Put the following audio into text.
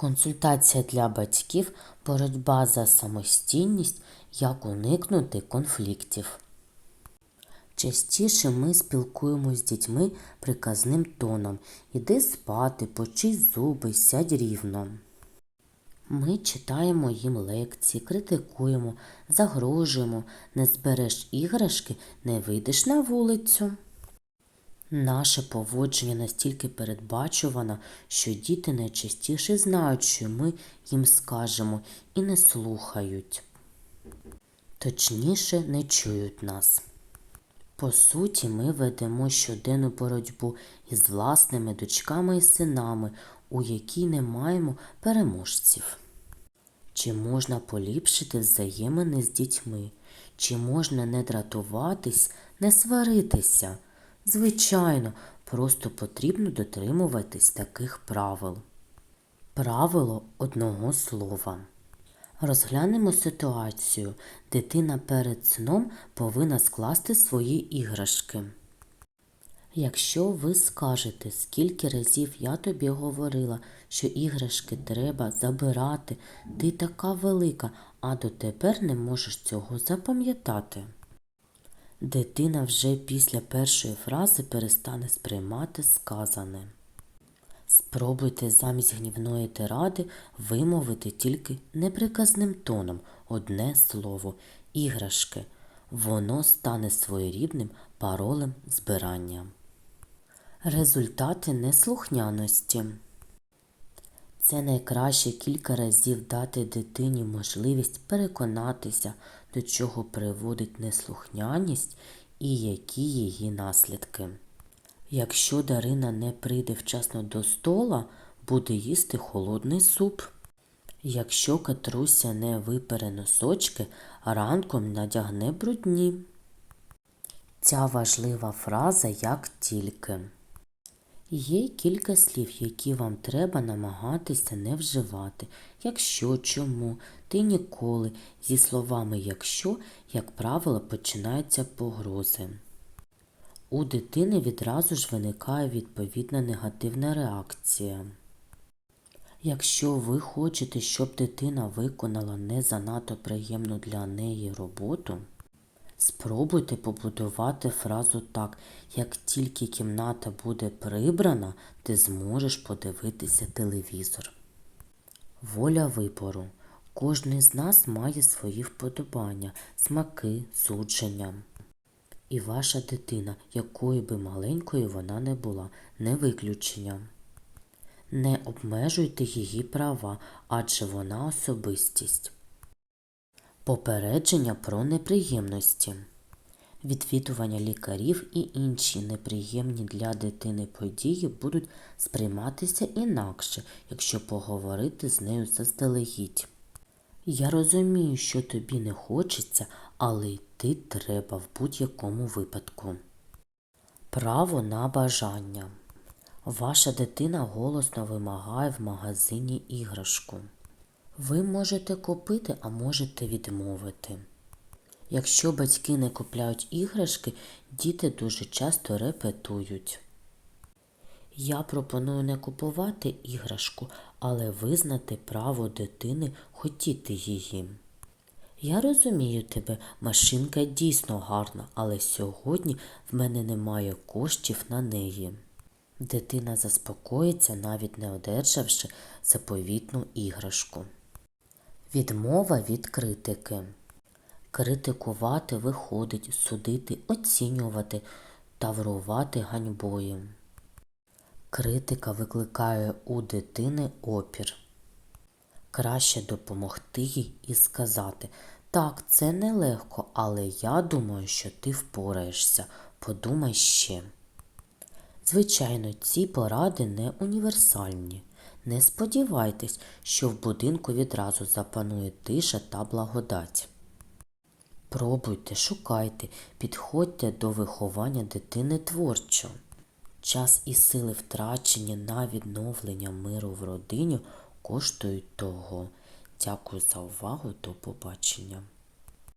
Консультація для батьків, боротьба за самостійність, як уникнути конфліктів. Частіше ми спілкуємось з дітьми приказним тоном Іди спати, почись зуби, сядь рівно. Ми читаємо їм лекції, критикуємо, загрожуємо, не збереш іграшки, не вийдеш на вулицю. Наше поводження настільки передбачувано, що діти найчастіше знають, що ми їм скажемо, і не слухають. Точніше, не чують нас. По суті, ми ведемо щоденну боротьбу із власними дочками і синами, у якій не маємо переможців. Чи можна поліпшити взаємини з дітьми? Чи можна не дратуватись, не сваритися? Звичайно, просто потрібно дотримуватись таких правил. Правило одного слова. Розглянемо ситуацію. Дитина перед сном повинна скласти свої іграшки. Якщо ви скажете, скільки разів я тобі говорила, що іграшки треба забирати, ти така велика, а дотепер не можеш цього запам'ятати. Дитина вже після першої фрази перестане сприймати сказане. Спробуйте замість гнівної тиради вимовити тільки неприказним тоном одне слово іграшки. Воно стане своєрідним паролем збирання. Результати неслухняності. Це найкраще кілька разів дати дитині можливість переконатися, до чого приводить неслухняність і які її наслідки. Якщо Дарина не прийде вчасно до стола, буде їсти холодний суп. Якщо Катруся не випере носочки, ранком надягне брудні. Ця важлива фраза як тільки. Є кілька слів, які вам треба намагатися не вживати. Якщо, чому, ти ніколи. Зі словами якщо, як правило, починаються погрози. У дитини відразу ж виникає відповідна негативна реакція. Якщо ви хочете, щоб дитина виконала не занадто приємну для неї роботу, спробуйте побудувати фразу так, як тільки кімната буде прибрана, ти зможеш подивитися телевізор. Воля вибору. Кожний з нас має свої вподобання, смаки, судження. І ваша дитина, якою би маленькою вона не була, не виключення. Не обмежуйте її права, адже вона особистість. Попередження про неприємності. Відвідування лікарів і інші неприємні для дитини події будуть сприйматися інакше, якщо поговорити з нею заздалегідь. Я розумію, що тобі не хочеться, але йти треба в будь-якому випадку. Право на бажання. Ваша дитина голосно вимагає в магазині іграшку. Ви можете купити, а можете відмовити. Якщо батьки не купляють іграшки, діти дуже часто репетують. Я пропоную не купувати іграшку, але визнати право дитини хотіти її. Я розумію тебе, машинка дійсно гарна, але сьогодні в мене немає коштів на неї. Дитина заспокоїться, навіть не одержавши заповітну іграшку. Відмова від критики. Критикувати виходить, судити, оцінювати, таврувати ганьбою. Критика викликає у дитини опір. Краще допомогти їй і сказати так, це нелегко, але я думаю, що ти впораєшся. Подумай ще. Звичайно, ці поради не універсальні. Не сподівайтесь, що в будинку відразу запанує тиша та благодать. Пробуйте, шукайте, підходьте до виховання дитини творчо. Час і сили втрачені на відновлення миру в родині коштують того. Дякую за увагу, до побачення.